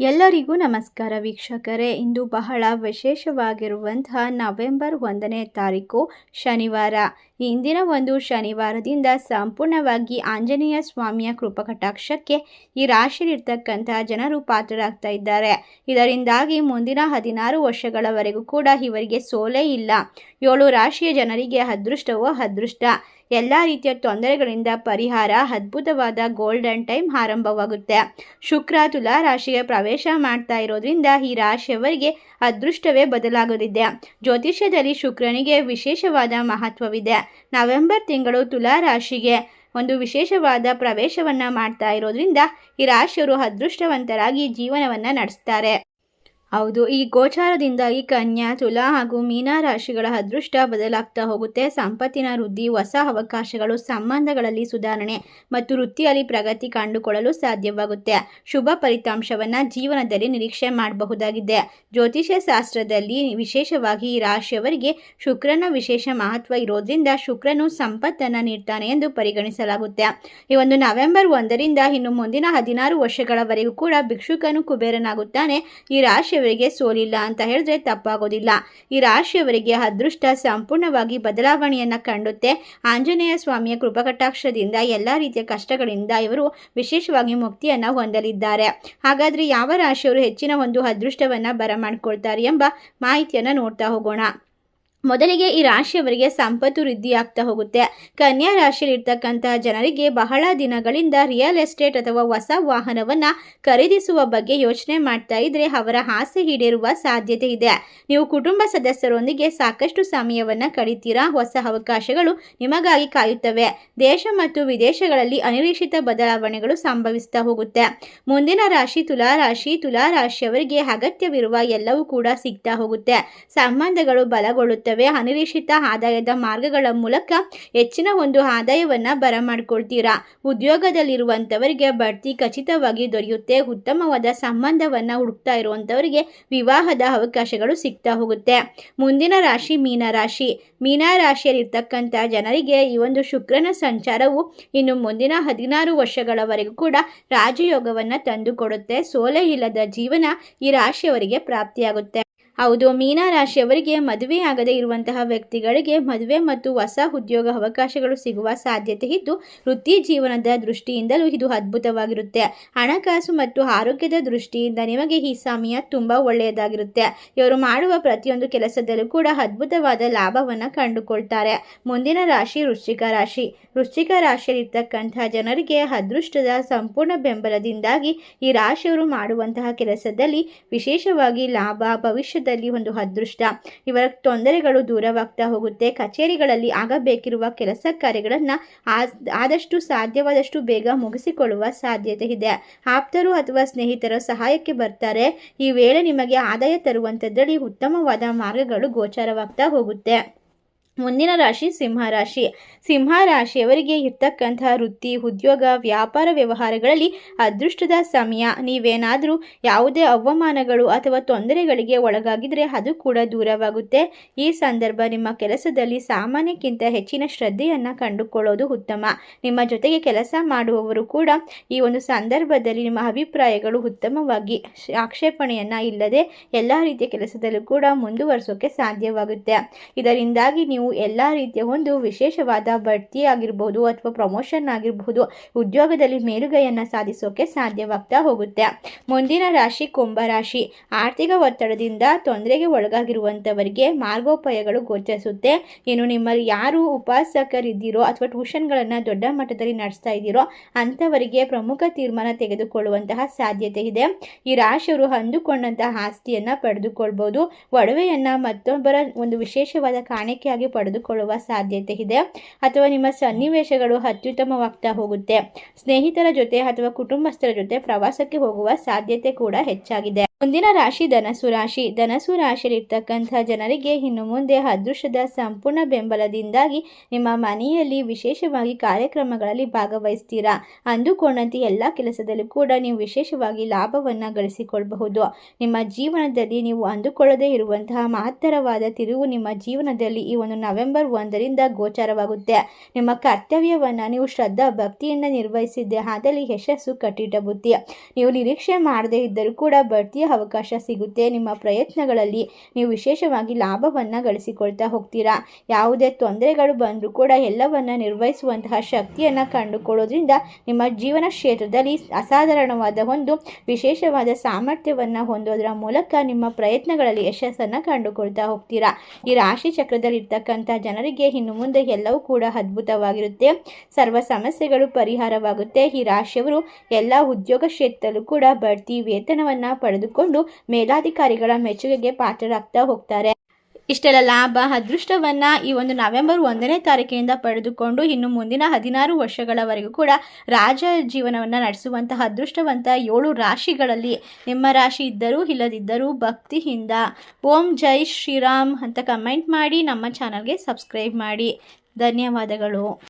ಎಲ್ಲರಿಗೂ ನಮಸ್ಕಾರ ವೀಕ್ಷಕರೇ. ಇಂದು ಬಹಳ ವಿಶೇಷವಾಗಿರುವಂತಹ ನವೆಂಬರ್ ಒಂದನೇ ತಾರೀಕು ಶನಿವಾರ. ಇಂದಿನ ಒಂದು ಶನಿವಾರದಿಂದ ಸಂಪೂರ್ಣವಾಗಿ ಆಂಜನೇಯ ಸ್ವಾಮಿಯ ಕೃಪಕಟಾಕ್ಷಕ್ಕೆ ಈ ರಾಶಿಯಲ್ಲಿರ್ತಕ್ಕಂತಹ ಜನರು ಪಾತ್ರರಾಗ್ತಾ ಇದ್ದಾರೆ. ಇದರಿಂದಾಗಿ ಮುಂದಿನ ಹದಿನಾರು ವರ್ಷಗಳವರೆಗೂ ಕೂಡ ಇವರಿಗೆ ಸೋಲೇ ಇಲ್ಲ. ಏಳು ರಾಶಿಯ ಜನರಿಗೆ ಅದೃಷ್ಟವೋ ಅದೃಷ್ಟ. ಎಲ್ಲ ರೀತಿಯ ತೊಂದರೆಗಳಿಂದ ಪರಿಹಾರ, ಅದ್ಭುತವಾದ ಗೋಲ್ಡನ್ ಟೈಮ್ ಆರಂಭವಾಗುತ್ತೆ. ಶುಕ್ರ ತುಲಾ ರಾಶಿಗೆ ಪ್ರವೇಶ ಮಾಡ್ತಾ ಇರೋದ್ರಿಂದ ಈ ರಾಶಿಯವರಿಗೆ ಅದೃಷ್ಟವೇ ಬದಲಾಗಲಿದೆ ಜ್ಯೋತಿಷ್ಯದಲ್ಲಿ ಶುಕ್ರನಿಗೆ ವಿಶೇಷವಾದ ಮಹತ್ವವಿದೆ. ನವೆಂಬರ್ ತಿಂಗಳು ತುಲಾ ರಾಶಿಗೆ ಒಂದು ವಿಶೇಷವಾದ ಪ್ರವೇಶವನ್ನು ಮಾಡ್ತಾ ಇರೋದ್ರಿಂದ ಈ ರಾಶಿಯವರು ಅದೃಷ್ಟವಂತರಾಗಿ ಜೀವನವನ್ನು ನಡೆಸ್ತಾರೆ. ಹೌದು, ಈ ಗೋಚಾರದಿಂದ ಈ ಕನ್ಯಾ, ತುಲಾ ಹಾಗೂ ಮೀನಾ ರಾಶಿಗಳ ಅದೃಷ್ಟ ಬದಲಾಗ್ತಾ ಹೋಗುತ್ತೆ. ಸಂಪತ್ತಿನ ವೃದ್ಧಿ, ಹೊಸ ಅವಕಾಶಗಳು, ಸಂಬಂಧಗಳಲ್ಲಿ ಸುಧಾರಣೆ ಮತ್ತು ವೃತ್ತಿಯಲ್ಲಿ ಪ್ರಗತಿ ಕಂಡುಕೊಳ್ಳಲು ಸಾಧ್ಯವಾಗುತ್ತೆ. ಶುಭ ಫಲಿತಾಂಶವನ್ನು ಜೀವನದಲ್ಲಿ ನಿರೀಕ್ಷೆ ಮಾಡಬಹುದಾಗಿದೆ. ಜ್ಯೋತಿಷ್ಯ ಶಾಸ್ತ್ರದಲ್ಲಿ ವಿಶೇಷವಾಗಿ ಈ ರಾಶಿಯವರಿಗೆ ಶುಕ್ರನ ವಿಶೇಷ ಮಹತ್ವ ಇರೋದ್ರಿಂದ ಶುಕ್ರನು ಸಂಪತ್ತನ್ನು ನೀಡ್ತಾನೆ ಎಂದು ಪರಿಗಣಿಸಲಾಗುತ್ತೆ. ಈ ಒಂದು ನವೆಂಬರ್ ಒಂದರಿಂದ ಇನ್ನು ಮುಂದಿನ ಹದಿನಾರು ವರ್ಷಗಳವರೆಗೂ ಕೂಡ ಭಿಕ್ಷುಕನು ಕುಬೇರನಾಗುತ್ತಾನೆ. ಈ ರಾಶಿಯವರಿಗೆ ಸೋಲಿಲ್ಲ ಅಂತ ಹೇಳಿದ್ರೆ ತಪ್ಪಾಗೋದಿಲ್ಲ. ಈ ರಾಶಿಯವರಿಗೆ ಅದೃಷ್ಟ ಸಂಪೂರ್ಣವಾಗಿ ಬದಲಾವಣೆಯನ್ನು ಕಂಡುತ್ತೆ. ಆಂಜನೇಯ ಸ್ವಾಮಿಯ ಕೃಪಕಟಾಕ್ಷದಿಂದ ಎಲ್ಲ ರೀತಿಯ ಕಷ್ಟಗಳಿಂದ ಇವರು ವಿಶೇಷವಾಗಿ ಮುಕ್ತಿಯನ್ನು ಹೊಂದಲಿದ್ದಾರೆ. ಹಾಗಾದರೆ ಯಾವ ರಾಶಿಯವರು ಹೆಚ್ಚಿನ ಒಂದು ಅದೃಷ್ಟವನ್ನು ಬರಮಾಡ್ಕೊಳ್ತಾರೆ ಎಂಬ ಮಾಹಿತಿಯನ್ನು ನೋಡ್ತಾ ಹೋಗೋಣ. ಮೊದಲಿಗೆ ಈ ರಾಶಿಯವರಿಗೆ ಸಂಪತ್ತು ವೃದ್ಧಿಯಾಗ್ತಾ ಹೋಗುತ್ತೆ. ಕನ್ಯಾ ರಾಶಿಯಲ್ಲಿರ್ತಕ್ಕಂಥ ಜನರಿಗೆ ಬಹಳ ದಿನಗಳಿಂದ ರಿಯಲ್ ಎಸ್ಟೇಟ್ ಅಥವಾ ಹೊಸ ವಾಹನವನ್ನು ಖರೀದಿಸುವ ಬಗ್ಗೆ ಯೋಚನೆ ಮಾಡ್ತಾ ಇದ್ರೆ ಅವರ ಆಸೆ ಈಡೇರುವ ಸಾಧ್ಯತೆ ಇದೆ. ನೀವು ಕುಟುಂಬ ಸದಸ್ಯರೊಂದಿಗೆ ಸಾಕಷ್ಟು ಸಮಯವನ್ನು ಕಳಿತೀರಾ? ಹೊಸ ಅವಕಾಶಗಳು ನಿಮಗಾಗಿ ಕಾಯುತ್ತವೆ. ದೇಶ ಮತ್ತು ವಿದೇಶಗಳಲ್ಲಿ ಅನಿರೀಕ್ಷಿತ ಬದಲಾವಣೆಗಳು ಸಂಭವಿಸ್ತಾ ಹೋಗುತ್ತೆ. ಮುಂದಿನ ರಾಶಿ ತುಲಾ ರಾಶಿ, ತುಲಾ ರಾಶಿಯವರಿಗೆ ಅಗತ್ಯವಿರುವ ಎಲ್ಲವೂ ಕೂಡ ಸಿಗ್ತಾ ಹೋಗುತ್ತೆ. ಸಂಬಂಧಗಳು ಬಲಗೊಳ್ಳುತ್ತವೆ. ಅನಿರೀಕ್ಷಿತ ಆದಾಯದ ಮಾರ್ಗಗಳ ಮೂಲಕ ಹೆಚ್ಚಿನ ಒಂದು ಆದಾಯವನ್ನ ಬರಮಾಡ್ಕೊಳ್ತೀರಾ? ಉದ್ಯೋಗದಲ್ಲಿರುವಂಥವರಿಗೆ ಬಡ್ತಿ ಖಚಿತವಾಗಿ ದೊರೆಯುತ್ತೆ. ಉತ್ತಮವಾದ ಸಂಬಂಧವನ್ನ ಹುಡುಕ್ತಾ ಇರುವಂಥವರಿಗೆ ವಿವಾಹದ ಅವಕಾಶಗಳು ಸಿಗ್ತಾ ಹೋಗುತ್ತೆ. ಮುಂದಿನ ರಾಶಿ ಮೀನರಾಶಿ ರಾಶಿ. ಮೀನ ರಾಶಿಯಲ್ಲಿರ್ತಕ್ಕಂಥ ಜನರಿಗೆ ಈ ಒಂದು ಶುಕ್ರನ ಸಂಚಾರವು ಇನ್ನು ಮುಂದಿನ ಹದಿನಾರು ವರ್ಷಗಳವರೆಗೂ ಕೂಡ ರಾಜಯೋಗವನ್ನು ತಂದುಕೊಡುತ್ತೆ. ಸೋಲೆ ಇಲ್ಲದ ಜೀವನ ಈ ರಾಶಿಯವರಿಗೆ ಪ್ರಾಪ್ತಿಯಾಗುತ್ತೆ. ಹೌದು, ಮೀನಾ ರಾಶಿಯವರಿಗೆ ಮದುವೆಯಾಗದೇ ಇರುವಂತಹ ವ್ಯಕ್ತಿಗಳಿಗೆ ಮದುವೆ ಮತ್ತು ಹೊಸ ಉದ್ಯೋಗ ಅವಕಾಶಗಳು ಸಿಗುವ ಸಾಧ್ಯತೆ ಇದ್ದು, ವೃತ್ತಿ ಜೀವನದ ದೃಷ್ಟಿಯಿಂದಲೂ ಇದು ಅದ್ಭುತವಾಗಿರುತ್ತೆ. ಹಣಕಾಸು ಮತ್ತು ಆರೋಗ್ಯದ ದೃಷ್ಟಿಯಿಂದ ನಿಮಗೆ ಈ ಸಮಯ ತುಂಬ ಒಳ್ಳೆಯದಾಗಿರುತ್ತೆ. ಇವರು ಮಾಡುವ ಪ್ರತಿಯೊಂದು ಕೆಲಸದಲ್ಲೂ ಕೂಡ ಅದ್ಭುತವಾದ ಲಾಭವನ್ನು ಕಂಡುಕೊಳ್ತಾರೆ. ಮುಂದಿನ ರಾಶಿ ವೃಶ್ಚಿಕ ರಾಶಿ. ವೃಶ್ಚಿಕ ರಾಶಿಯಲ್ಲಿರ್ತಕ್ಕಂತಹ ಜನರಿಗೆ ಅದೃಷ್ಟದ ಸಂಪೂರ್ಣ ಬೆಂಬಲದಿಂದಾಗಿ ಈ ರಾಶಿಯವರು ಮಾಡುವಂತಹ ಕೆಲಸದಲ್ಲಿ ವಿಶೇಷವಾಗಿ ಲಾಭ, ಭವಿಷ್ಯದ ಒಂದು ಅದೃಷ್ಟ. ಇವರ ತೊಂದರೆಗಳು ದೂರವಾಗ್ತಾ ಹೋಗುತ್ತೆ. ಕಚೇರಿಗಳಲ್ಲಿ ಆಗಬೇಕಿರುವ ಕೆಲಸ ಕಾರ್ಯಗಳನ್ನು ಆದಷ್ಟು ಸಾಧ್ಯವಾದಷ್ಟು ಬೇಗ ಮುಗಿಸಿಕೊಳ್ಳುವ ಸಾಧ್ಯತೆ ಇದೆ. ಆಪ್ತರು ಅಥವಾ ಸ್ನೇಹಿತರು ಸಹಾಯಕ್ಕೆ ಬರ್ತಾರೆ. ಈ ವೇಳೆ ನಿಮಗೆ ಆದಾಯ ತರುವಂಥದ್ರಲ್ಲಿ ಉತ್ತಮವಾದ ಮಾರ್ಗಗಳು ಗೋಚರವಾಗ್ತಾ ಹೋಗುತ್ತೆ. ಮುಂದಿನ ರಾಶಿ ಸಿಂಹ ರಾಶಿ. ಸಿಂಹ ರಾಶಿಯವರಿಗೆ ವೃತ್ತಿ, ಉದ್ಯೋಗ, ವ್ಯಾಪಾರ ವ್ಯವಹಾರಗಳಲ್ಲಿ ಅದೃಷ್ಟದ ಸಮಯ. ನೀವೇನಾದರೂ ಯಾವುದೇ ಅವಮಾನಗಳು ಅಥವಾ ತೊಂದರೆಗಳಿಗೆ ಒಳಗಾಗಿದ್ರೆ ಅದು ಕೂಡ ದೂರವಾಗುತ್ತೆ. ಈ ಸಂದರ್ಭ ನಿಮ್ಮ ಕೆಲಸದಲ್ಲಿ ಸಾಮಾನ್ಯಕ್ಕಿಂತ ಹೆಚ್ಚಿನ ಶ್ರದ್ಧೆಯನ್ನು ಕಂಡುಕೊಳ್ಳೋದು ಉತ್ತಮ. ನಿಮ್ಮ ಜೊತೆಗೆ ಕೆಲಸ ಮಾಡುವವರು ಕೂಡ ಈ ಒಂದು ಸಂದರ್ಭದಲ್ಲಿ ನಿಮ್ಮ ಅಭಿಪ್ರಾಯಗಳು ಉತ್ತಮವಾಗಿ ಆಕ್ಷೇಪಣೆಯನ್ನು ಇಲ್ಲದೆ ಎಲ್ಲ ರೀತಿಯ ಕೆಲಸದಲ್ಲೂ ಕೂಡ ಮುಂದುವರಿಸೋಕೆ ಸಾಧ್ಯವಾಗುತ್ತೆ. ಇದರಿಂದಾಗಿ ನೀವು ಎಲ್ಲ ರೀತಿಯ ಒಂದು ವಿಶೇಷವಾದ ಬಡ್ತಿ ಆಗಿರ್ಬೋದು ಅಥವಾ ಪ್ರಮೋಷನ್ ಆಗಿರಬಹುದು ಉದ್ಯೋಗದಲ್ಲಿ ಮೇಲುಗೈಯನ್ನು ಸಾಧಿಸೋಕೆ ಸಾಧ್ಯವಾಗ್ತಾ ಹೋಗುತ್ತೆ. ಮುಂದಿನ ರಾಶಿ ಕುಂಭರಾಶಿ ಆರ್ಥಿಕ ಒತ್ತಡದಿಂದ ತೊಂದರೆಗೆ ಒಳಗಾಗಿರುವಂಥವರಿಗೆ ಮಾರ್ಗೋಪಾಯಗಳು ಗೋಚರಿಸುತ್ತೆ. ಇನ್ನು ನಿಮ್ಮಲ್ಲಿ ಯಾರು ಉಪಾಸಕರಿದ್ದೀರೋ ಅಥವಾ ಟ್ಯೂಷನ್ಗಳನ್ನು ದೊಡ್ಡ ಮಟ್ಟದಲ್ಲಿ ನಡೆಸ್ತಾ ಇದ್ದೀರೋ ಅಂಥವರಿಗೆ ಪ್ರಮುಖ ತೀರ್ಮಾನ ತೆಗೆದುಕೊಳ್ಳುವಂತಹ ಸಾಧ್ಯತೆ ಇದೆ. ಈ ರಾಶಿಯವರು ಅಂದುಕೊಂಡಂತಹ ಆಸ್ತಿಯನ್ನು ಪಡೆದುಕೊಳ್ಬೋದು. ಒಡವೆಯನ್ನು ಮತ್ತೊಬ್ಬರ ಒಂದು ವಿಶೇಷವಾದ ಕಾಣಿಕೆಯಾಗಿ ಪಡೆದುಕೊಳ್ಳುವ ಸಾಧ್ಯತೆ ಇದೆ. ಅಥವಾ ನಿಮ್ಮ ಸನ್ನಿವೇಶಗಳು ಅತ್ಯುತ್ತಮವಾಗ್ತಾ ಹೋಗುತ್ತೆ. ಸ್ನೇಹಿತರ ಜೊತೆ ಅಥವಾ ಕುಟುಂಬಸ್ಥರ ಜೊತೆ ಪ್ರವಾಸಕ್ಕೆ ಹೋಗುವ ಸಾಧ್ಯತೆ ಕೂಡ ಹೆಚ್ಚಾಗಿದೆ. ಮುಂದಿನ ರಾಶಿ ಧನಸು ರಾಶಿ ಧನಸು ರಾಶಿಯಲ್ಲಿರ್ತಕ್ಕಂಥ ಜನರಿಗೆ ಇನ್ನು ಮುಂದೆ ಅದೃಷ್ಟದ ಸಂಪೂರ್ಣ ಬೆಂಬಲದಿಂದಾಗಿ ನಿಮ್ಮ ಮನೆಯಲ್ಲಿ ವಿಶೇಷವಾಗಿ ಕಾರ್ಯಕ್ರಮಗಳಲ್ಲಿ ಭಾಗವಹಿಸ್ತೀರಾ? ಅಂದುಕೊಂಡಂತೆ ಎಲ್ಲ ಕೆಲಸದಲ್ಲೂ ಕೂಡ ನೀವು ವಿಶೇಷವಾಗಿ ಲಾಭವನ್ನು ಗಳಿಸಿಕೊಳ್ಳಬಹುದು ನಿಮ್ಮ ಜೀವನದಲ್ಲಿ ನೀವು ಅಂದುಕೊಳ್ಳದೇ ಇರುವಂತಹ ಮಹತ್ತರವಾದ ತಿರುವು ನಿಮ್ಮ ಜೀವನದಲ್ಲಿ ಈ ಒಂದು ನವೆಂಬರ್ ಒಂದರಿಂದ ಗೋಚಾರವಾಗುತ್ತೆ. ನಿಮ್ಮ ಕರ್ತವ್ಯವನ್ನು ನೀವು ಶ್ರದ್ಧಾ ಭಕ್ತಿಯಿಂದ ನಿರ್ವಹಿಸಿದ್ದೆ ಆದಲ್ಲಿ ಯಶಸ್ಸು ಕಟ್ಟಿಟ್ಟ ಬುದ್ಧಿ ನೀವು ನಿರೀಕ್ಷೆ ಮಾಡದೇ ಇದ್ದರೂ ಕೂಡ ಬಡ್ತಿಯ ಅವಕಾಶ ಸಿಗುತ್ತೆ. ನಿಮ್ಮ ಪ್ರಯತ್ನಗಳಲ್ಲಿ ನೀವು ವಿಶೇಷವಾಗಿ ಲಾಭವನ್ನು ಗಳಿಸಿಕೊಳ್ತಾ ಹೋಗ್ತೀರಾ? ಯಾವುದೇ ತೊಂದರೆಗಳು ಬಂದರೂ ಕೂಡ ಎಲ್ಲವನ್ನು ನಿರ್ವಹಿಸುವಂತಹ ಶಕ್ತಿಯನ್ನು ಕಂಡುಕೊಳ್ಳೋದ್ರಿಂದ ನಿಮ್ಮ ಜೀವನ ಕ್ಷೇತ್ರದಲ್ಲಿ ಅಸಾಧಾರಣವಾದ ಒಂದು ವಿಶೇಷವಾದ ಸಾಮರ್ಥ್ಯವನ್ನು ಹೊಂದೋದರ ಮೂಲಕ ನಿಮ್ಮ ಪ್ರಯತ್ನಗಳಲ್ಲಿ ಯಶಸ್ಸನ್ನು ಕಂಡುಕೊಳ್ತಾ ಹೋಗ್ತೀರಾ? ಈ ರಾಶಿ ಚಕ್ರದಲ್ಲಿ ಇರ್ತಕ್ಕಂಥ ಜನರಿಗೆ ಇನ್ನು ಮುಂದೆ ಎಲ್ಲವೂ ಕೂಡ ಅದ್ಭುತವಾಗಿರುತ್ತೆ. ಸರ್ವ ಸಮಸ್ಯೆಗಳು ಪರಿಹಾರವಾಗುತ್ತೆ. ಈ ರಾಶಿಯವರು ಎಲ್ಲ ಉದ್ಯೋಗ ಕ್ಷೇತ್ರದಲ್ಲೂ ಕೂಡ ಬಡ್ತಿ ವೇತನವನ್ನು ಪಡೆದುಕೊಂಡು ಮೇಲಾಧಿಕಾರಿಗಳ ಮೆಚ್ಚುಗೆಗೆ ಪಾತ್ರರಾಗ್ತಾ ಹೋಗ್ತಾರೆ. ಇಷ್ಟೆಲ್ಲ ಲಾಭ, ಅದೃಷ್ಟವನ್ನು ಈ ಒಂದು ನವೆಂಬರ್ ಒಂದನೇ ತಾರೀಕಿನಿಂದ ಪಡೆದುಕೊಂಡು ಇನ್ನು ಮುಂದಿನ ಹದಿನಾರು ವರ್ಷಗಳವರೆಗೂ ಕೂಡ ರಾಜ ಜೀವನವನ್ನು ನಡೆಸುವಂತಹ ಅದೃಷ್ಟವಂತ ಏಳು ರಾಶಿಗಳಲ್ಲಿ ನಿಮ್ಮ ರಾಶಿ ಇದ್ದರೂ ಇಲ್ಲದಿದ್ದರೂ ಭಕ್ತಿಯಿಂದ. ಓಂ ಜೈ ಶ್ರೀರಾಮ್ ಅಂತ ಕಮೆಂಟ್ ಮಾಡಿ ನಮ್ಮ ಚಾನಲ್ಗೆ ಸಬ್ಸ್ಕ್ರೈಬ್ ಮಾಡಿ. ಧನ್ಯವಾದಗಳು.